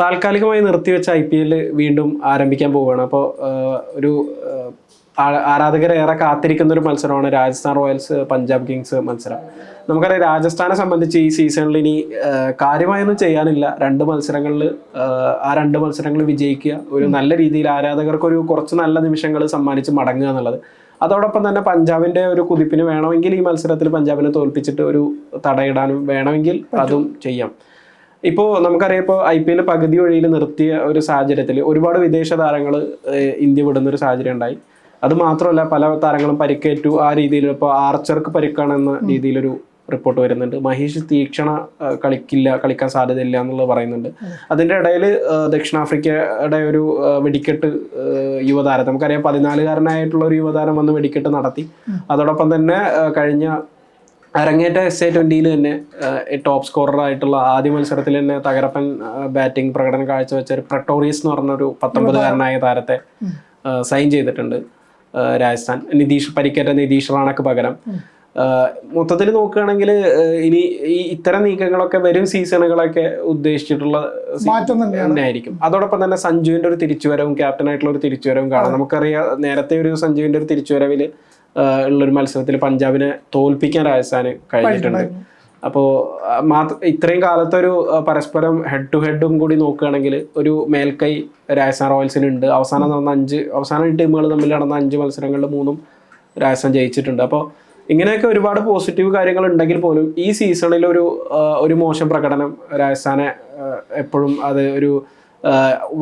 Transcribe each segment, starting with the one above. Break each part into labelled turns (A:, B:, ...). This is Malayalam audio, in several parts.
A: താൽക്കാലികമായി നിർത്തിവെച്ച ഐ പി എൽ വീണ്ടും ആരംഭിക്കാൻ പോവുകയാണ്. അപ്പോൾ ഒരു ആരാധകരേറെ കാത്തിരിക്കുന്ന ഒരു മത്സരമാണ് രാജസ്ഥാൻ റോയൽസ് പഞ്ചാബ് കിങ്സ് മത്സരം. നമുക്കറിയാം രാജസ്ഥാനെ സംബന്ധിച്ച് ഈ സീസണിൽ ഇനി കാര്യമായൊന്നും ചെയ്യാനില്ല. രണ്ട് മത്സരങ്ങളിൽ ആ രണ്ട് മത്സരങ്ങൾ വിജയിക്കുക ഒരു നല്ല രീതിയിൽ ആരാധകർക്കൊരു കുറച്ച് നല്ല നിമിഷങ്ങൾ സമ്മാനിച്ച് മടങ്ങുക എന്നുള്ളത്. അതോടൊപ്പം തന്നെ പഞ്ചാബിന്റെ ഒരു കുതിപ്പിന് വേണമെങ്കിൽ ഈ മത്സരത്തിൽ പഞ്ചാബിനെ തോൽപ്പിച്ചിട്ട് ഒരു തടയിടാനും വേണമെങ്കിൽ അതും ചെയ്യാം. ഇപ്പോൾ നമുക്കറിയാം ഇപ്പോൾ ഐ പി എൽ പകുതി വഴിയിൽ നിർത്തിയ ഒരു സാഹചര്യത്തിൽ ഒരുപാട് വിദേശ താരങ്ങൾ ഇന്ത്യ വിടുന്ന ഒരു സാഹചര്യം ഉണ്ടായി. അത് മാത്രമല്ല പല താരങ്ങളും പരിക്കേറ്റു. ആ രീതിയിൽ ഇപ്പോൾ ആർച്ചർക്ക് പരിക്കാണെന്ന രീതിയിലൊരു റിപ്പോർട്ട് വരുന്നുണ്ട്. മഹേഷ് തീക്ഷണ കളിക്കില്ല കളിക്കാൻ സാധ്യതയില്ല എന്നുള്ളത് പറയുന്നുണ്ട്. അതിന്റെ ഇടയിൽ ദക്ഷിണാഫ്രിക്കയുടെ ഒരു വെടിക്കെട്ട് യുവതാരം നമുക്കറിയാം പതിനാലുകാരനായിട്ടുള്ള ഒരു യുവതാരം വന്ന് വെടിക്കെട്ട് നടത്തി. അതോടൊപ്പം തന്നെ കഴിഞ്ഞ അരങ്ങേറ്റ എസ് എ ട്വന്റിയിൽ തന്നെ ടോപ്പ് സ്കോറർ ആയിട്ടുള്ള ആദ്യ മത്സരത്തിൽ തന്നെ തകരപ്പൻ ബാറ്റിംഗ് പ്രകടനം കാഴ്ചവെച്ച ഒരു പ്രട്ടോറിയസ് എന്ന് പറഞ്ഞ ഒരു പത്തൊമ്പതുകാരനായ താരത്തെ സൈൻ ചെയ്തിട്ടുണ്ട് രാജസ്ഥാൻ. നിതീഷ് പരിക്കേറ്റ നിതീഷ് റാണക്ക് പകരം മൊത്തത്തിൽ നോക്കുകയാണെങ്കിൽ ഇനി ഈ ഇത്തരം നീക്കങ്ങളൊക്കെ വരും സീസണുകളൊക്കെ ഉദ്ദേശിച്ചിട്ടുള്ള ആയിരിക്കും അതോടൊപ്പം തന്നെ സഞ്ജുവിന്റെ ഒരു തിരിച്ചുവരവും ക്യാപ്റ്റനായിട്ടുള്ള ഒരു തിരിച്ചുവരവും കാണാം. നമുക്കറിയാം നേരത്തെ ഒരു സഞ്ജുവിന്റെ ഒരു തിരിച്ചുവരവിൽ ഉള്ള ഒരു മത്സരത്തിൽ പഞ്ചാബിനെ തോൽപ്പിക്കാൻ രാജസ്ഥാന് കഴിഞ്ഞിട്ടുണ്ട്. അപ്പോ മാത്ര ഇത്രയും കാലത്തെ ഒരു പരസ്പരം ഹെഡ് ടു ഹെഡും കൂടി നോക്കുകയാണെങ്കിൽ ഒരു മേൽക്കൈ രാജസ്ഥാൻ റോയൽസിന് ഉണ്ട്. അവസാനം നടന്ന അഞ്ച് അവസാന ടീമുകൾ തമ്മിൽ നടന്ന അഞ്ച് മത്സരങ്ങളിൽ മൂന്നും രാജസ്ഥാൻ ജയിച്ചിട്ടുണ്ട്. അപ്പോൾ ഇങ്ങനെയൊക്കെ ഒരുപാട് പോസിറ്റീവ് കാര്യങ്ങൾ ഉണ്ടെങ്കിൽ പോലും ഈ സീസണിൽ ഒരു ഒരു മോശം പ്രകടനം രാജസ്ഥാനെ എപ്പോഴും അത് ഒരു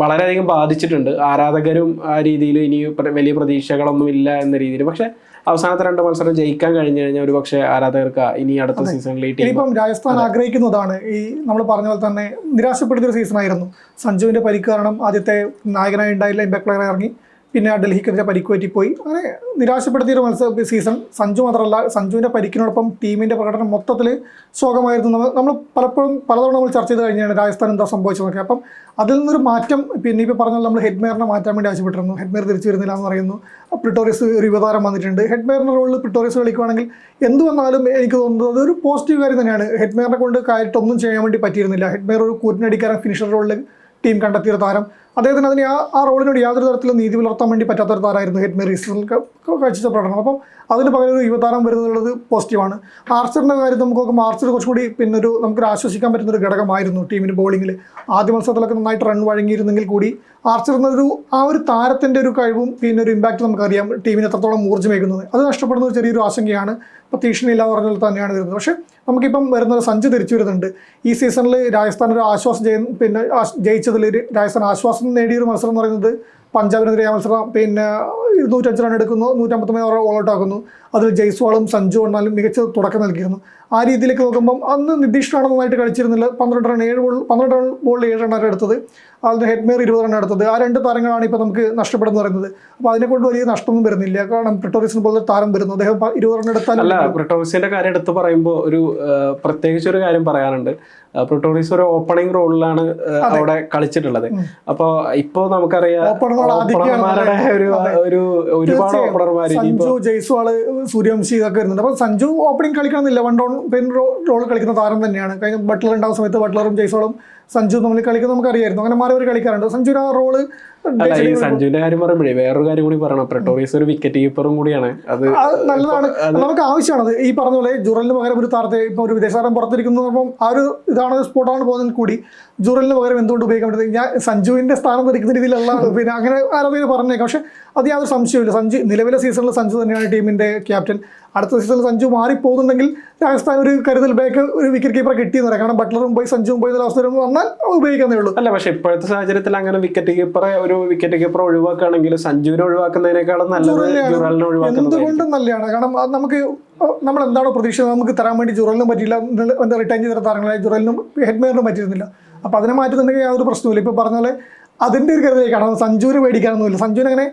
A: വളരെയധികം ബാധിച്ചിട്ടുണ്ട്. ആരാധകരും ആ രീതിയിൽ ഇനി വലിയ പ്രതീക്ഷകളൊന്നും ഇല്ല എന്ന രീതിയിൽ. പക്ഷെ അവസാനത്തെ രണ്ട് മത്സരം ജയിക്കാൻ കഴിഞ്ഞു കഴിഞ്ഞാൽ ഒരു പക്ഷേ ആരാധകർക്ക് ഇനി അടുത്ത സീസണിൽ
B: ഇനിയിപ്പം രാജസ്ഥാൻ ആഗ്രഹിക്കുന്നതാണ്. ഈ നമ്മൾ പറഞ്ഞ പോലെ തന്നെ സീസൺ ആയിരുന്നു. സഞ്ജുവിന്റെ പരിക്ക് കാരണം ആദ്യത്തെ നായകനായി ഉണ്ടായില്ല ഇമ്പാക്ട് പ്ലെയർ ഇറങ്ങി. പിന്നെ ഡൽഹിക്കെതിരെ പരിക്ക് പറ്റിപ്പോയി. അങ്ങനെ നിരാശപ്പെടുത്തിയ ഒരു മത്സര സീസൺ സഞ്ജു മാത്രമല്ല സഞ്ജുവിന്റെ പരിക്കിനോടൊപ്പം ടീമിന്റെ പ്രകടനം മൊത്തത്തിൽ ശോകമായിരുന്നു. നമ്മൾ നമ്മൾ പലപ്പോഴും പലതവണ നമ്മൾ ചർച്ച ചെയ്ത് കഴിഞ്ഞാണ് രാജസ്ഥാൻ എന്താ സംഭവിച്ചതൊക്കെ അപ്പം അതിൽ നിന്നൊരു മാറ്റം പിന്നെ ഇപ്പോൾ പറഞ്ഞാൽ നമ്മൾ ഹെഡ്മേറിനെ മാറ്റാൻ വേണ്ടി ആവശ്യപ്പെട്ടിരുന്നു. ഹെഡ്മേർ തിരിച്ചു വരുന്നില്ല എന്ന് പറയുന്നു. പ്രിട്ടോറിയസ് ഒരു യുവതാരം വന്നിട്ടുണ്ട്. ഹെഡ്മെയറിന്റെ റോളിൽ പ്രിട്ടോറിയസ് കളിക്കുവാണെങ്കിൽ എന്ത് വന്നാലും എനിക്ക് തോന്നുന്നത് അതൊരു പോസിറ്റീവ് കാര്യം തന്നെയാണ്. ഹെഡ്മേറിനെ കൊണ്ട് കാര്യമായിട്ടൊന്നും ചെയ്യാൻ വേണ്ടി പറ്റിയിരുന്നില്ല. ഹെഡ്മേർ ഒരു കൂറ്റിനടിക്കാരൻ ഫിനിഷർ റോളിൽ ടീം കണ്ടെത്തിയ താരം. അദ്ദേഹത്തിന് അതിന് ആ ആ റോളിനോട് യാതൊരു തരത്തിലും നീതി പുലർത്താൻ വേണ്ടി പറ്റാത്ത ഒരു താരമായിരുന്നു ഹെറ്റ് മേരി കാഴ്ച പ്രകടനം. അപ്പം അതിന് പകരം ഒരു യുവതാരം വരുന്നുള്ളത് പോസിറ്റീവാണ്. ആർച്ചറിന്റെ കാര്യം നമുക്ക് നോക്കുമ്പോൾ ആർച്ചർ കുറച്ചുകൂടി പിന്നെ ഒരു നമുക്കൊരു ആശ്വസിക്കാൻ പറ്റുന്ന ഒരു ഘടകമായിരുന്നു ടീമിന് ബോളിങ്ങിൽ ആദ്യ മത്സരത്തിലൊക്കെ നന്നായിട്ട് റൺ വഴങ്ങിയിരുന്നെങ്കിൽ കൂടി ആർച്ചർ എന്നൊരു ആ ഒരു താരത്തിന്റെ ഒരു കഴിവും പിന്നെ ഒരു ഇമ്പാക്റ്റ് നമുക്കറിയാം ടീമിന് എത്രത്തോളം ഊർജമേക്കുന്നത് അത് നഷ്ടപ്പെടുന്ന ചെറിയൊരു ആശങ്കയാണ്. ഇപ്പോൾ തീക്ഷണില്ല എന്ന് പറഞ്ഞ തന്നെയാണ് വരുന്നത്. പക്ഷേ നമുക്കിപ്പം വരുന്ന ഒരു സഞ്ജു തിരിച്ചു വരുന്നുണ്ട്. ഈ സീസണിൽ രാജസ്ഥാൻ ഒരു ആശ്വാസം ചെയ്യുന്ന പിന്നെ ജയിച്ചതിൽ രാജസ്ഥാൻ ആശ്വാസം നേടിയൊരു മത്സരം എന്ന് പറയുന്നത് പഞ്ചാബിനെതിരെ മത്സരം പിന്നെ ഇരുന്നൂറ്റഞ്ച് റൺ എടുക്കുന്നു നൂറ്റമ്പത്തൊമ്പത് ഓവർ ഓൾ ഔട്ട് ആക്കുന്നു. അതിൽ ജയ്സ്വാളും സഞ്ജു എന്നാലും മികച്ച തുടക്കം നൽകിയിരുന്നു. ആ രീതിയിലേക്ക് നോക്കുമ്പം അന്ന് നിതീഷ് റാണ നന്നായിട്ട് കളിച്ചിരുന്നില്ല. പന്ത്രണ്ട് റൺ ഏഴ് ബോൾ പന്ത്രണ്ട് റൺ ബോളിൽ ഏഴ് റണ്ണാണ് എടുത്തത്? അതിന് ഹെഡ്മേർ ഇരുപത് റൺ എടുത്തത് ആ രണ്ട് താരങ്ങളാണ് ഇപ്പോൾ നമുക്ക് നഷ്ടപ്പെടുന്നു പറയുന്നത്. അപ്പോൾ അതിനെക്കൊണ്ട് വലിയ നഷ്ടമൊന്നും വരുന്നില്ല. കാരണം പ്രിട്ടോറിയസിന് പോലെ താരം വരുന്നു. അദ്ദേഹം ഇരുപത് റൺ എടുത്താൽ
A: അല്ല പ്രിട്ടോറിസിന്റെ കാര്യം എടുത്ത് പറയുമ്പോൾ ഒരു പ്രത്യേകിച്ച് ഒരു കാര്യം പറയാനുണ്ട്. പ്രിട്ടോറിസ് ഒരു ഓപ്പണിംഗ് റോളിലാണ് അവിടെ കളിച്ചിട്ടുള്ളത്. അപ്പോൾ ഇപ്പോ നമുക്കറിയാം ഒരു ഒരു ഒരുപാട്. ഓപ്പണർമാർ
B: സഞ്ജു ജയ്സ്വാൾ സൂര്യവംശി ഇതൊക്കെ വരുന്നുണ്ട്. അപ്പോൾ സഞ്ജു ഓപ്പണിംഗ് കളിക്കണമെന്നില്ല. വൺ ഡൗൺ പെൻ റോൾ കളിക്കുന്ന താരം തന്നെയാണ്. കഴിഞ്ഞ ബട്ട്ലർ ഉണ്ടാകുന്ന സമയത്ത് ബട്ട്ലറും ജയ്സ്വാളും സഞ്ജു തമ്മിൽ കളിക്കുന്നത് നമുക്കറിയായിരുന്നു. അങ്ങനെ മാറി ഒരു കളിക്കാറുണ്ട്. സഞ്ജു ആ റോൾ
A: അല്ല ഈ സഞ്ജുവിന്റെ കാര്യം പറയുമ്പോഴേ വേറൊരു കാര്യം കൂടി പറയണം. പ്രട്ടോറിയസ് ഒരു വിക്കറ്റ് കീപ്പറും കൂടിയാണ്. അത്
B: നല്ലതാണ്. നമുക്ക് ആവശ്യമാണ് ഈ പറഞ്ഞ പോലെ ജുറലിന് പകരം ഒരു താരത്തെ ഇപ്പൊ ഒരു വിദേശ താരം പുറത്തിരിക്കുന്നു അപ്പം ആ ഒരു ഇതാണ് സ്പോട്ടാണ് പോകുന്നതിൽ കൂടി. ജുറലിന് പകരം എന്തുകൊണ്ട് ഉപയോഗിക്കാൻ പറ്റുന്നത്? ഞാൻ സഞ്ജുവിന്റെ സ്ഥാനം ധരിക്കുന്ന രീതിയിലുള്ള പിന്നെ അങ്ങനെ ആരാധകർ പറഞ്ഞേക്കാം. പക്ഷെ അത് യാതൊരു സംശയമില്ല സഞ്ജു നിലവിലെ സീസണിൽ സഞ്ജു തന്നെയാണ് ടീമിന്റെ ക്യാപ്റ്റൻ അടുത്ത സീസണിൽ സഞ്ജു മാറിപ്പോകുന്നുണ്ടെങ്കിൽ രാജസ്ഥാൻ ഒരു കരുതൽ ബാക്ക് ഒരു വിക്കറ്റ് കീപ്പർ കിട്ടിയെന്ന് പറയാം. കാരണം ബട്ട്ലറും പോയി സഞ്ജുവും പോയി അവസരം വന്നാൽ ഉപയോഗിക്കുന്നേ ഉള്ളൂ.
A: അല്ല പക്ഷേ ഇപ്പോഴത്തെ സാഹചര്യത്തിൽ അങ്ങനെ വിക്കറ്റ് കീപ്പറെ ഒരു വിക്കറ്റ് കീപ്പറെ ഒഴിവാക്കുകയാണെങ്കിൽ സഞ്ജുവിനെ ഒഴിവാക്കുന്നതിനേക്കാളും നല്ലത്
B: എന്തുകൊണ്ടും നല്ലതാണ്. കാരണം അത് നമുക്ക് നമ്മൾ എന്താണോ പ്രതീക്ഷ നമുക്ക് തരാൻ വേണ്ടി ജുറലിനും പറ്റിയില്ല. എന്താ റിട്ടേൺ ചെയ്ത താരങ്ങളായ ജുറലിനും ഹെഡ്മേറിനും പറ്റിയിരുന്നില്ല. അപ്പോൾ അതിനെ മാറ്റുന്നുണ്ടെങ്കിൽ യാതൊരു പ്രശ്നമില്ല ഇപ്പോൾ പറഞ്ഞാൽ പോലെ അതിന്റെ ഒരു കരുതലേക്കാണ്. സഞ്ജുവിന് പേടിക്കാനൊന്നുമില്ല. സഞ്ജുവിന് അങ്ങനെ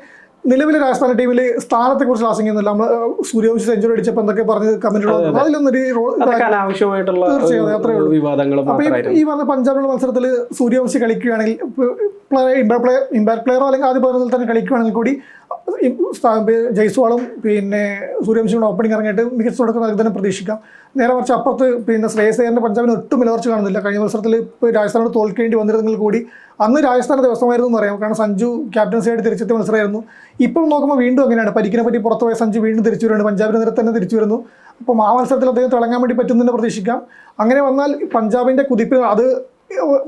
B: നിലവിലെ രാജസ്ഥാൻ ടീമിൽ സ്ഥാനത്തെക്കുറിച്ച് ആശങ്കയൊന്നുമില്ല. നമ്മൾ സൂര്യവംശി സെഞ്ചുറി അടിച്ചപ്പോൾ എന്തൊക്കെ പറഞ്ഞ് കമന്റുകൾ
A: അതിലൊന്നൊരു അനാവശ്യമായിട്ടുള്ള
B: തീർച്ചയായും, അത്രേ ഉള്ളൂ.
A: വിവാദങ്ങൾ
B: അപ്പൊ ഈ- പറഞ്ഞ പഞ്ചാബിലുള്ള മത്സരത്തിൽ സൂര്യവംശി കളിക്കുകയാണെങ്കിൽ ഇമ്പാക്ട് പ്ലെയർ ഇമ്പാക്ട് പ്ലെയറോ അല്ലെങ്കിൽ ആദ്യ പതിനൊന്നിൽ തന്നെ കളിക്കുകയാണെങ്കിൽ കൂടി ജയ്സ്വാളും പിന്നെ സൂര്യവംശിയുടെ ഓപ്പണിംഗ് ഇറങ്ങിയിട്ട് മികച്ച തുടക്കം നൽകി തന്നെ പ്രതീക്ഷിക്കാം. നേരെ മറിച്ച് അപ്പുറത്ത് പിന്നെ ശ്രേയസ് പഞ്ചാബിന് ഒട്ടും നിലവർച്ച കാണുന്നില്ല. കഴിഞ്ഞ മത്സരത്തിൽ രാജസ്ഥാനോട് തോൽക്കേണ്ടി വന്നിരുന്നെങ്കിൽ കൂടി അന്ന് രാജസ്ഥാൻ ദിവസമായിരുന്നു എന്ന് പറയാം. കാരണം സഞ്ജു ക്യാപ്റ്റൻസി ആയിട്ട് തിരിച്ചെത്തി മത്സരമായിരുന്നു. ഇപ്പം നോക്കുമ്പോൾ വീണ്ടും അങ്ങനെയാണ്. പരിക്കിനെ പറ്റി പുറത്തു പോയ സഞ്ജു വീണ്ടും തിരിച്ചു വരുന്നുണ്ട് പഞ്ചാബിന് നേരെ തന്നെ തിരിച്ചു വരുന്നു. അപ്പം ആ മത്സരത്തിൽ അദ്ദേഹം തിളങ്ങാൻ വേണ്ടി പറ്റുന്നതിന് പ്രതീക്ഷിക്കാം. അങ്ങനെ വന്നാൽ പഞ്ചാബിന്റെ കുതിപ്പ് അത്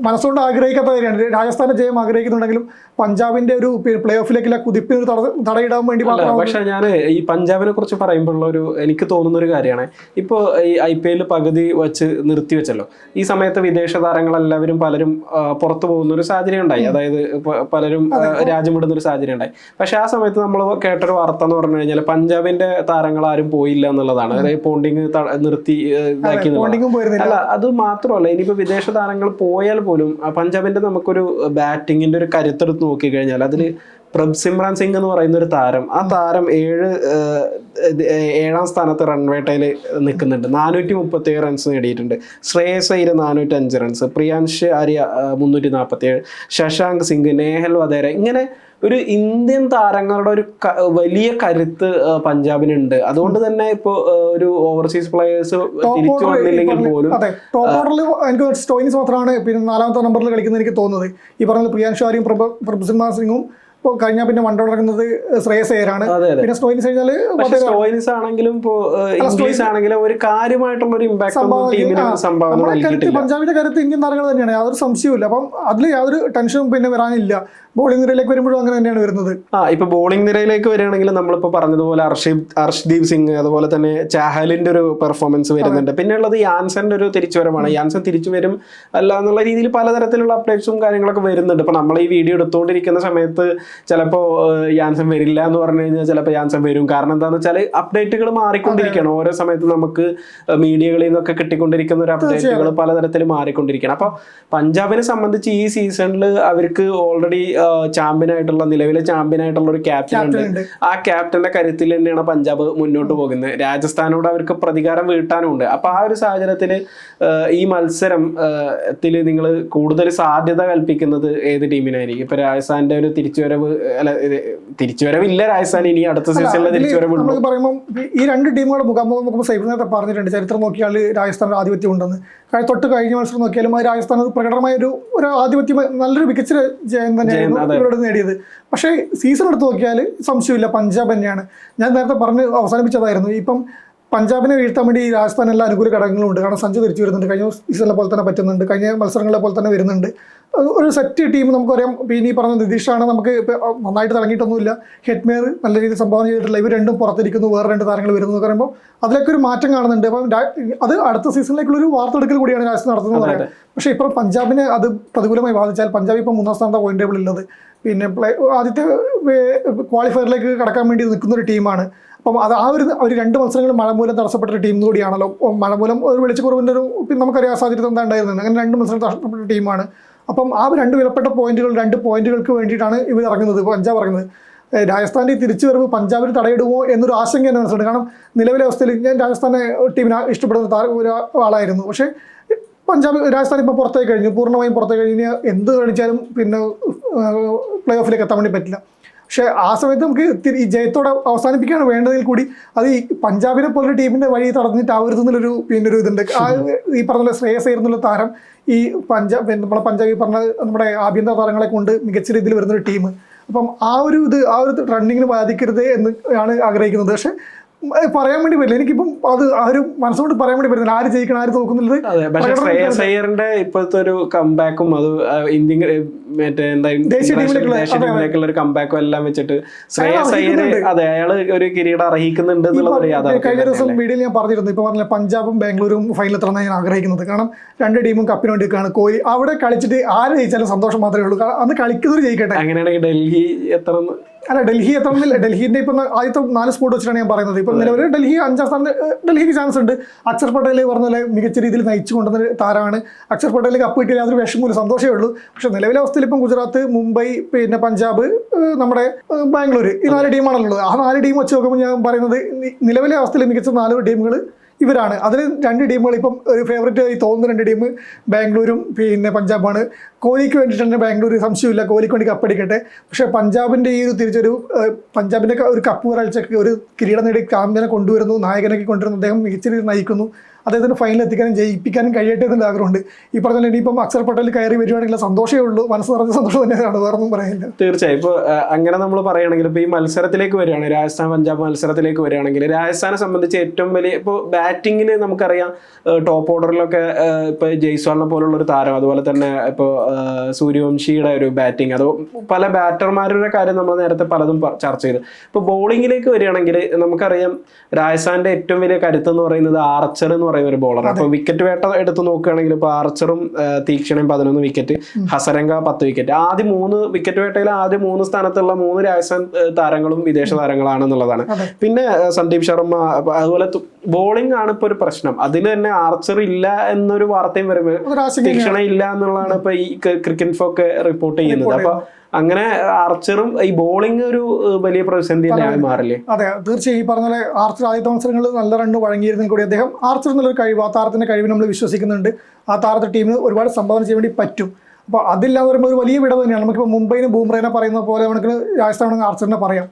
B: മനസ്സുകൊണ്ട് ആഗ്രഹിക്കാത്ത കാര്യമാണ്. രാജസ്ഥാന്റെ ജയം ആഗ്രഹിക്കുന്നുണ്ടെങ്കിലും പഞ്ചാബിന്റെ ഒരു പ്ലേ ഓഫിലേക്കുള്ള കുതിപ്പിന് ഒരു തടയിടാൻ വേണ്ടി മാത്രമാണ്
A: പക്ഷെ ഞാൻ ഈ പഞ്ചാബിനെ കുറിച്ച് പറയുമ്പോഴുള്ള ഒരു എനിക്ക് തോന്നുന്ന ഒരു കാര്യമാണ്. ഇപ്പോൾ ഈ ഐ പി എല്ലിൽ പകുതി വെച്ച് നിർത്തി വെച്ചല്ലോ. ഈ സമയത്ത് വിദേശ താരങ്ങളെല്ലാവരും പലരും പുറത്തു പോകുന്ന ഒരു സാഹചര്യം ഉണ്ടായി. അതായത് പലരും രാജ്യം വിടുന്ന ഒരു സാഹചര്യം ഉണ്ടായി. പക്ഷെ ആ സമയത്ത് നമ്മൾ കേട്ടൊരു വാർത്ത എന്ന് പറഞ്ഞു കഴിഞ്ഞാൽ പഞ്ചാബിന്റെ താരങ്ങൾ ആരും പോയില്ല എന്നുള്ളതാണ്. അതായത് പോണ്ടിങ് നിർത്തി ഇതാക്കി അല്ല അത് മാത്രമല്ല ഇനിയിപ്പോ വിദേശ താരങ്ങൾ പോയാൽ പോലും ആ പഞ്ചാബിന്റെ നമുക്കൊരു ബാറ്റിങ്ങിന്റെ ഒരു കരുത്തെടുത്ത് നോക്കിക്കഴിഞ്ഞാൽ അതിൽ പ്രഭ് സിമ്രാൻ സിംഗ് എന്ന് പറയുന്ന ഒരു താരം. ആ താരം ഏഴ് ഏഴാം സ്ഥാനത്ത് റൺവേട്ടയിൽ നിൽക്കുന്നുണ്ട്. നാനൂറ്റി മുപ്പത്തി ഏഴ് റൺസ് നേടിയിട്ടുണ്ട്. ശ്രേയസ് അയ്യർ നാനൂറ്റി അഞ്ച് റൺസ് പ്രിയാൻഷ് ആര്യ മുന്നൂറ്റി നാൽപ്പത്തി ഏഴ് ശശാങ്ക് സിംഗ് നേഹൽ വധേര ഇങ്ങനെ ഒരു ഇന്ത്യൻ താരങ്ങളുടെ ഒരു വലിയ കരുത്ത് പഞ്ചാബിനുണ്ട്. അതുകൊണ്ട് തന്നെ ഇപ്പോ ഒരു ഓവർസീസ് പ്ലേയേഴ്സ് തിരിച്ചു വന്നില്ലെങ്കിൽ പോലും
B: ടോപ്പ് ഓർഡറിൽ എനിക്ക് മാത്രമാണ് പിന്നെ നാലാമത്തെ നമ്പറിൽ കളിക്കുന്നത് എനിക്ക് തോന്നുന്നത്. ഈ പറഞ്ഞ പ്രിയാൻഷ് ആര്യയും പ്രഭ പ്രഭസിംഹ സിംഗും ഇപ്പോൾ കഴിഞ്ഞാൽ പിന്നെ വണ്ടി തുടങ്ങുന്നത് ശ്രേയസ് അയ്യരാണ്. പിന്നെ സ്റ്റോയിനിസ് കഴിഞ്ഞാൽ
A: സ്റ്റോയിൻസ് സ്റ്റോയിനിസ് ആണെങ്കിലും ഇപ്പോൾ ഇംഗ്ലീഷ് ആണെങ്കിലും ഒരു കാര്യമായിട്ടുള്ള ഒരു ഇമ്പാക്ട്
B: പഞ്ചാബിന്റെ കാര്യത്തിൽ ഇന്ത്യൻ താരങ്ങൾ തന്നെയാണ്. യാതൊരു സംശയവും ഇല്ല അപ്പം അതിൽ യാതൊരു ടെൻഷനും പിന്നെ വരാനില്ല. ബോളിംഗ് നിരയിലേക്ക് വരുമ്പോഴും അങ്ങനെ തന്നെയാണ് വരുന്നത്.
A: ആ ഇപ്പൊ ബോളിംഗ് നിരയിലേക്ക് വരികയാണെങ്കിൽ നമ്മളിപ്പോ പറഞ്ഞതുപോലെ അർഷിബ് അർഷ്ദീപ് സിംഗ് അതുപോലെ തന്നെ ചാഹലിന്റെ ഒരു പെർഫോമൻസ് വരുന്നുണ്ട്. പിന്നെ ഉള്ളത് യാൻസന്റെ ഒരു തിരിച്ചുവരവാണ്. യാൻസൻ തിരിച്ചു വരും അല്ല എന്നുള്ള രീതിയിൽ പലതരത്തിലുള്ള അപ്ഡേറ്റ്സും കാര്യങ്ങളൊക്കെ വരുന്നുണ്ട്. ഇപ്പൊ നമ്മൾ ഈ വീഡിയോ എടുത്തുകൊണ്ടിരിക്കുന്ന സമയത്ത് ചിലപ്പോ യാൻസൻ വരില്ല എന്ന് പറഞ്ഞു കഴിഞ്ഞാൽ ചിലപ്പോൾ യാൻസൻ വരും. കാരണം എന്താണെന്ന് വെച്ചാൽ അപ്ഡേറ്റുകൾ മാറിക്കൊണ്ടിരിക്കുകയാണ്. ഓരോ സമയത്ത് നമുക്ക് മീഡിയകളിൽ നിന്നൊക്കെ കിട്ടിക്കൊണ്ടിരിക്കുന്ന ഒരു അപ്ഡേറ്റുകൾ പലതരത്തിൽ മാറിക്കൊണ്ടിരിക്കുകയാണ്. അപ്പോൾ പഞ്ചാബിനെ സംബന്ധിച്ച് ഈ സീസണിൽ അവർക്ക് ഓൾറെഡി ചാമ്പ്യൻ ആയിട്ടുള്ള നിലവിലെ ചാമ്പ്യനായിട്ടുള്ള ഒരു ക്യാപ്റ്റൻ ഉണ്ട്. ആ ക്യാപ്റ്റന്റെ കരുത്തിൽ തന്നെയാണ് പഞ്ചാബ് മുന്നോട്ട് പോകുന്നത്. രാജസ്ഥാനോട് അവർക്ക് പ്രതികാരം വീട്ടാനുണ്ട് അപ്പൊ ആ ഒരു സാഹചര്യത്തിൽ ഈ മത്സരം ത്തിൽ നിങ്ങൾ കൂടുതൽ സാധ്യത കൽപ്പിക്കുന്നത് ഏത് ടീമിനായിരിക്കും? ഇപ്പൊ രാജസ്ഥാന്റെ ഒരു തിരിച്ചുവരവ് അല്ല തിരിച്ചുവരവില്ല രാജസ്ഥാൻ ഇനി അടുത്ത സീസണിലെ തിരിച്ചുവരവ്
B: നമുക്ക് പറയുമ്പോൾ ഈ- രണ്ട് ടീമുകൾ മുഖാമുഖം നോക്കുമ്പോൾ സൈബർ നേരത്തെ പറഞ്ഞിട്ടുണ്ട്. ചരിത്രം നോക്കിയാൽ രാജസ്ഥാൻ ആധിപത്യം ഉണ്ടെന്ന്. തൊട്ട് കഴിഞ്ഞ മത്സരം നോക്കിയാലും രാജസ്ഥാൻ പ്രകടമായ ഒരു ഒരു ആധിപത്യം നല്ലൊരു മികച്ച ജയം തന്നെയായിരുന്നു. ഇവരോട് നേടിയത്. പക്ഷേ സീസൺ എടുത്ത് നോക്കിയാൽ സംശയമില്ല. പഞ്ചാബ് തന്നെയാണ്. ഞാൻ നേരത്തെ പറഞ്ഞ് അവസാനിപ്പിച്ചതായിരുന്നു. ഇപ്പം പഞ്ചാബിനെ വീഴ്ത്താൻ വേണ്ടി രാജസ്ഥാൻ എല്ലാ അനുകൂല ഘടകങ്ങളും ഉണ്ട്. കാരണം സഞ്ജു തിരിച്ചു വരുന്നുണ്ട്. കഴിഞ്ഞ സീസണിലെ പോലെ തന്നെ പറ്റുന്നുണ്ട്. കഴിഞ്ഞ മത്സരങ്ങളെ പോലെ തന്നെ വരുന്നുണ്ട്. ഒരു സെറ്റ് ടീം നമുക്കറിയാം. പിന്നെ ഈ പറഞ്ഞ നിതീഷാണ് നമുക്ക് ഇപ്പോൾ നന്നായിട്ട് തിളങ്ങിയിട്ടൊന്നുമില്ല. ഹെഡ്മേർ നല്ല രീതിയിൽ സംഭാവന ചെയ്തിട്ടില്ല ഇവർ രണ്ടും പുറത്തിരിക്കുന്നു. വേറെ രണ്ട് താരങ്ങൾ വരുന്നു എന്ന് പറയുമ്പോൾ അതിലൊക്കെ ഒരു മാറ്റം കാണുന്നുണ്ട്. അപ്പം അത് അടുത്ത സീസണിലേക്കുള്ള ഒരു വാർത്തെടുക്കൽ കൂടിയാണ് രാജസ്ഥാൻ നടത്തുന്നത് പറയുന്നത് പക്ഷേ ഇപ്പോൾ പഞ്ചാബിനെ അത് പ്രതികൂലമായി ബാധിച്ചാൽ പഞ്ചാബ് ഇപ്പം മൂന്നാം സ്ഥാനത്താണ് പോയിന്റ് ടേബിൾ ഉള്ളത്. പിന്നെ പ്ലേ ആദ്യത്തെ ക്വാളിഫയറിലേക്ക് കടക്കാൻ വേണ്ടി നിൽക്കുന്ന ഒരു ടീമാണ് അപ്പം അത് ആ ഒരു ഒരു രണ്ട് മത്സരങ്ങൾ മഴ മൂലം തടസ്സപ്പെട്ട ഒരു ടീം കൂടിയാണല്ലോ. മഴ മൂലം ഒരു വെളിച്ചക്കുറവിന്റെ ഒരു നമുക്കറിയാം സാധ്യത എന്താ ഉണ്ടായിരുന്നത്? അങ്ങനെ രണ്ട് മത്സരം തടസ്സപ്പെട്ട ടീമാണ് അപ്പം ആ രണ്ട് വിലപ്പെട്ട പോയിന്റുകൾ രണ്ട് പോയിന്റുകൾക്ക് വേണ്ടിയിട്ടാണ് ഇവർ ഇറങ്ങുന്നത് പഞ്ചാബ് ഇറങ്ങുന്നത്. രാജസ്ഥാന്റെ തിരിച്ചു വരവ് പഞ്ചാബിന് തടയിടുമോ എന്നൊരു ആശങ്ക എന്നെ മനസ്സിലുണ്ട്. കാരണം നിലവിലെ അവസ്ഥയിൽ ഞാൻ രാജസ്ഥാനെ ടീമിനെ ഇഷ്ടപ്പെടുന്ന ഒരു ആളായിരുന്നു. പക്ഷേ പഞ്ചാബ് രാജസ്ഥാൻ ഇപ്പോൾ പുറത്തേക്ക് കഴിഞ്ഞു. പൂർണമായും പുറത്തേക്ക് കഴിഞ്ഞ്. എന്ത് കാണിച്ചാലും പിന്നെ പ്ലേ ഓഫിലേക്ക് എത്താൻ വേണ്ടി പറ്റില്ല. പക്ഷേ ആ സമയത്ത് നമുക്ക് ഈ ജയത്തോടെ അവസാനിപ്പിക്കുകയാണ് വേണ്ടതിൽ കൂടി. അത് ഈ പഞ്ചാബിനെ പോലൊരു ടീമിന്റെ വഴി തടഞ്ഞിട്ടാവരുത് എന്നുള്ളൊരു പിന്നെ ഒരു ഇതുണ്ട്. ആ ഈ പറഞ്ഞ പോലെ ശ്രേയസ് എന്നുള്ള താരം ഈ പഞ്ചാബ് നമ്മളെ പഞ്ചാബ് ഈ പറഞ്ഞ നമ്മുടെ ആഭ്യന്തര താരങ്ങളെ കൊണ്ട് മികച്ച രീതിയിൽ വരുന്നൊരു ടീം. അപ്പം ആ ഒരു ഇത് ആ ഒരു റണ്ണിങ്ങിന് ബാധിക്കരുത് എന്ന് ആണ് ആഗ്രഹിക്കുന്നത്. പക്ഷേ പറയാൻ വേണ്ടി പറ്റില്ല. എനിക്കിപ്പം അത് ആ ഒരു മനസ്സുകൊണ്ട് പറയാൻ വേണ്ടി വരുന്നില്ല ആര് ജയിക്കണം ആര് തോക്കുന്നുള്ളത്
A: ഇപ്പോഴത്തെ ഒരു കംബാക്കും അത് ഇന്ത്യൻ മറ്റേ എന്തായാലും
B: ദേശീയ ടീമിലേക്കുള്ള-
A: ഒരു എല്ലാം വെച്ചിട്ട് ശ്രേയസ് അയ്യർ. അതെ അയാൾ ഒരു കിരീടം അർഹിക്കുന്നുണ്ട് എന്നുള്ളത്
B: കഴിഞ്ഞ ദിവസം വീഡിയോയിൽ ഞാൻ പറഞ്ഞിരുന്നു. ഇപ്പൊ പറഞ്ഞ പഞ്ചാബും ബാംഗ്ലൂരും ഫൈനൽ എത്തണം ഞാൻ ആഗ്രഹിക്കുന്നത്. കാരണം രണ്ട് ടീമും കപ്പിന് വേണ്ടി നിൽക്കുകയാണ്. കോഹ്ലി അവിടെ കളിച്ചിട്ട് ആര് ജയിച്ചാലും സന്തോഷം മാത്രമേ ഉള്ളൂ. കാരണം അന്ന് കളിക്കുന്നവർ ജയിക്കട്ടെ.
A: അങ്ങനെയാണെങ്കിൽ ഡൽഹി എത്ര
B: അല്ല ഡൽഹി എത്തണമെന്നില്ല ഡൽഹിന്റെ ഇപ്പം ആദ്യത്തെ നാല് സ്പോട്ട് വെച്ചിട്ടാണ് ഞാൻ പറയുന്നത്. ഇപ്പം നിലവിൽ ഡൽഹി അഞ്ചാം സ്ഥാനത്ത് ഡൽഹിക്ക് ചാൻസ് ഉണ്ട്. അക്ഷർ പട്ടേൽ പറഞ്ഞ പോലെ മികച്ച രീതിയിൽ നയിച്ചു കൊണ്ടുവന്ന താരമാണ്. അക്ഷർ പട്ടേൽ കപ്പ് കിട്ടിയാൽ അതൊരു വിഷമമില്ല സന്തോഷമേ ഉള്ളൂ. പക്ഷെ നിലവിലെ അവസ്ഥയിൽ ഇപ്പം ഗുജറാത്ത് മുംബൈ പിന്നെ പഞ്ചാബ് നമ്മുടെ ബാംഗ്ലൂർ ഈ നാല് ടീമാണല്ലോ ഉള്ളത് ആ നാല് ടീം വെച്ച് നോക്കുമ്പോൾ ഞാൻ പറയുന്നത് നിലവിലെ അവസ്ഥയിൽ മികച്ച നാല് ടീമുകൾ ഇവരാണ്. അതിൽ രണ്ട് ടീമുകൾ ഇപ്പം ഒരു ഫേവറേറ്റ് ആയി തോന്നുന്ന രണ്ട് ടീം ബാംഗ്ലൂരും പിന്നെ പഞ്ചാബാണ് കോഹ്ലിക്ക് വേണ്ടിയിട്ട് തന്നെ ബാംഗ്ലൂർ സംശയമില്ല. കോഹ്ലിക്ക് വേണ്ടി കപ്പടിക്കട്ടെ പക്ഷേ പഞ്ചാബിന്റെ ഈ ഒരു തിരിച്ചൊരു പഞ്ചാബിന്റെ ഒരു കപ്പ് വരൾച്ചയ്ക്ക് ഒരു കിരീടം നേടി ക്യാമ്പിനെ കൊണ്ടുവരുന്നു. നായകനൊക്കെ കൊണ്ടുവരുന്നു. അദ്ദേഹം മികച്ച രീതിയിൽ നയിക്കുന്നു. അദ്ദേഹത്തിന് ഫൈനൽ എത്തിക്കാനും ജയിപ്പിക്കാനും കഴിയട്ടെ എന്നുള്ള ആഗ്രഹമുണ്ട്. ഈ പറഞ്ഞ ഇനിയിപ്പം അക്ഷർ പട്ടേൽ കയറി വരുവാണെങ്കിൽ സന്തോഷമേ ഉള്ളൂ. മനസ്സ് നിറഞ്ഞ സന്തോഷം തന്നെയാണ്. വേറൊന്നും പറയാനില്ല.
A: തീർച്ചയായും. ഇപ്പോൾ അങ്ങനെ നമ്മൾ പറയുകയാണെങ്കിൽ ഇപ്പോൾ ഈ മത്സരത്തിലേക്ക് വരികയാണ്. രാജസ്ഥാൻ പഞ്ചാബ് മത്സരത്തിലേക്ക് വരികയാണെങ്കിൽ രാജസ്ഥാനെ സംബന്ധിച്ച് ഏറ്റവും വലിയ ഇപ്പോൾ ബാറ്റിങ്ങിന് നമുക്കറിയാം ടോപ്പ് ഓർഡറിലൊക്കെ ഇപ്പോൾ ജയ്സ്വാളിനെ പോലുള്ള ഒരു താരം. അതുപോലെ തന്നെ ഇപ്പോൾ സൂര്യവംശിയുടെ ഒരു ബാറ്റിംഗ്. അത് പല ബാറ്റർമാരുടെ കാര്യം നമ്മൾ നേരത്തെ പലതും ചർച്ച ചെയ്തു. ഇപ്പോൾ ബോളിങ്ങിലേക്ക് വരികയാണെങ്കിൽ നമുക്കറിയാം രാജസ്ഥാന്റെ ഏറ്റവും വലിയ കരുത്ത് എന്ന് പറയുന്നത് ആർച്ചർ എന്ന് പറയുന്ന ഒരു ബോളർ അപ്പൊ വിക്കറ്റ് വേട്ട എടുത്ത് നോക്കുകയാണെങ്കിൽ ഇപ്പൊ ആർച്ചറും തീക്ഷണയും പതിനൊന്ന് വിക്കറ്റ് ഹസരംഗ പത്ത് വിക്കറ്റ് ആദ്യ മൂന്ന് വിക്കറ്റ് വേട്ടയിൽ ആദ്യ മൂന്ന് സ്ഥാനത്തുള്ള മൂന്ന് രാജസ്ഥാൻ താരങ്ങളും വിദേശ താരങ്ങളാണ്
B: എന്നുള്ളതാണ്.
A: പിന്നെ സന്ദീപ് ശർമ്മ അതുപോലെ ബോളിംഗ് ആണ് ഇപ്പൊ ഒരു പ്രശ്നം. അതിൽ തന്നെ ആർച്ചർ ഇല്ല എന്നൊരു വാർത്തയും വരുമ്പോൾ തീക്ഷണ ഇല്ല എന്നുള്ളതാണ് ഇപ്പൊ ഈ ക്രിക്കറ്റ് ഫോക്ക് റിപ്പോർട്ട് ചെയ്യുന്നത്. അപ്പൊ അങ്ങനെ ആർച്ചറും ഈ ബോളിംഗ് ഒരു വലിയ പ്രതിസന്ധി തന്നെയാണ് മാറില്ലേ?
B: അതെ തീർച്ചയായും ഈ പറഞ്ഞ പോലെ ആർച്ചർ ആദ്യത്തെ മത്സരങ്ങളിൽ നല്ല റണ്ണ് വഴങ്ങിയിരുന്നെങ്കിൽ കൂടി അദ്ദേഹം ആർച്ചർ എന്നുള്ളൊരു കഴിവ് ആ താരത്തിന്റെ കഴിവ് നമ്മൾ വിശ്വസിക്കുന്നുണ്ട്. ആ താരത്തെ ടീമിന് ഒരുപാട് സംഭാവന ചെയ്യാൻ വേണ്ടി പറ്റും. അപ്പോൾ അതില്ലാതെ വരുമ്പോൾ ഒരു വലിയ വിടവ് തന്നെയാണ്. നമുക്കിപ്പോൾ മുംബൈനും ബൂംറേനെ പറയുന്ന പോലെ നമുക്ക് രാജസ്ഥാൻ ആർച്ചറിനെ പറയാം.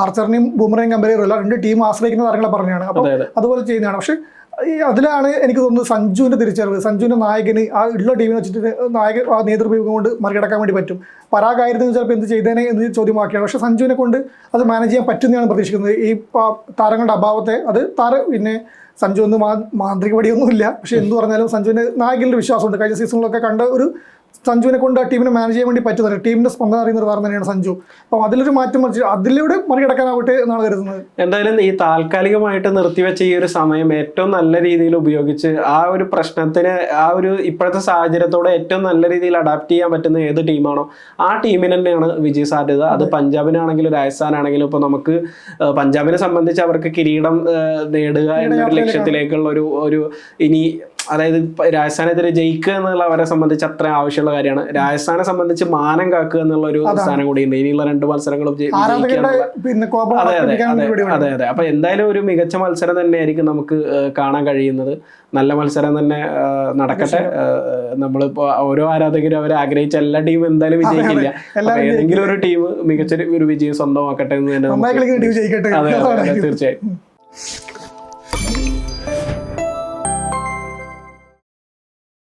B: ആർച്ചറിനെയും ബൂംറയും കമ്പനി രണ്ട് ടീം ആശ്രയിക്കുന്ന താരങ്ങളെ പറഞ്ഞാണ്. അപ്പോൾ
A: അതെ അതെ.
B: അതുപോലെ ചെയ്യുന്നതാണ്. പക്ഷേ അതിലാണ് എനിക്ക് തോന്നുന്നത് സഞ്ജുവിന്റെ തിരിച്ചറിവ്. സഞ്ജുവിന്റെ നായകന് ആ ഉള്ള ടീമിനെ വെച്ചിട്ട് നായക ആ നേതൃത്വം കൊണ്ട് മറികടക്കാൻ വേണ്ടി പറ്റും. പരാഗായിരുന്നു ചിലപ്പോൾ എന്ത് ചെയ്തേനെ എന്ന് ചോദ്യമാക്കിയാണ്. പക്ഷേ സഞ്ജുവിനെ കൊണ്ട് അത് മാനേജ് ചെയ്യാൻ പറ്റുന്നതാണ് പ്രതീക്ഷിക്കുന്നത്. ഈ താരങ്ങളുടെ അഭാവത്തെ അത് താര പിന്നെ സഞ്ജു ഒന്ന് മാന്ത്രിക പടിയൊന്നുമില്ല പക്ഷേ എന്ത് പറഞ്ഞാലും സഞ്ജുവിന് നായകനിൽ വിശ്വാസമുണ്ട്. കഴിഞ്ഞ സീസണിലൊക്കെ കണ്ട ഒരു സഞ്ജുവിനെ കൊണ്ട് ആ ടീമിനെ മാനേജ് ചെയ്യാൻ വേണ്ടി പറ്റുന്നില്ല ടീമിന്റെ സ്പന്ദനം അറിയുന്ന ഒരു താരം തന്നെയാണ് സഞ്ജു. അപ്പോൾ അതിലൊരു മാറ്റം മറിച്ച് അതിലൂടെ മറികടക്കാനാവട്ടെ എന്നാണ് കരുതുന്നത്.
A: എന്തായാലും ഈ താൽക്കാലികമായിട്ട് നിർത്തിവെച്ച ഈ ഒരു സമയം ഏറ്റവും നല്ല രീതിയിൽ ഉപയോഗിച്ച് ആ ഒരു പ്രശ്നത്തിന് ആ ഒരു ഇപ്പോഴത്തെ സാഹചര്യത്തോടെ ഏറ്റവും നല്ല രീതിയിൽ അഡാപ്റ്റ് ചെയ്യാൻ പറ്റുന്ന ഏത് ടീമാണോ ആ ടീമിന് തന്നെയാണ് വിജയ സാധ്യത. അത് പഞ്ചാബിനാണെങ്കിലും രാജസ്ഥാനാണെങ്കിലും ഇപ്പൊ നമുക്ക് പഞ്ചാബിനെ സംബന്ധിച്ച് അവർക്ക് കിരീടം നേടുക എന്നൊരു ലക്ഷ്യത്തിലേക്കുള്ള ഒരു ഒരു ഇനി അതായത് രാജസ്ഥാനെതിരെ ജയിക്കുക എന്നുള്ള അവരെ സംബന്ധിച്ച് അത്ര ആവശ്യമുള്ള കാര്യമാണ്. രാജസ്ഥാനെ സംബന്ധിച്ച് മാനം കാക്കുക എന്നുള്ള ഒരു സ്ഥാനം കൂടിയുണ്ട്. ഇനിയുള്ള രണ്ട് മത്സരങ്ങളും അതെ അതെ അതെ അതെ അപ്പൊ എന്തായാലും ഒരു മികച്ച മത്സരം തന്നെ തന്നെയായിരിക്കും നമുക്ക് കാണാൻ കഴിയുന്നത്. നല്ല മത്സരം തന്നെ നടക്കട്ടെ. നമ്മളിപ്പോ ഓരോ ആരാധകരും അവർ ആഗ്രഹിച്ച എല്ലാ ടീമും എന്തായാലും വിജയിക്കില്ല. ഏതെങ്കിലും ഒരു ടീം മികച്ച ഒരു വിജയം സ്വന്തമാക്കട്ടെ എന്ന് തന്നെ തീർച്ചയായും.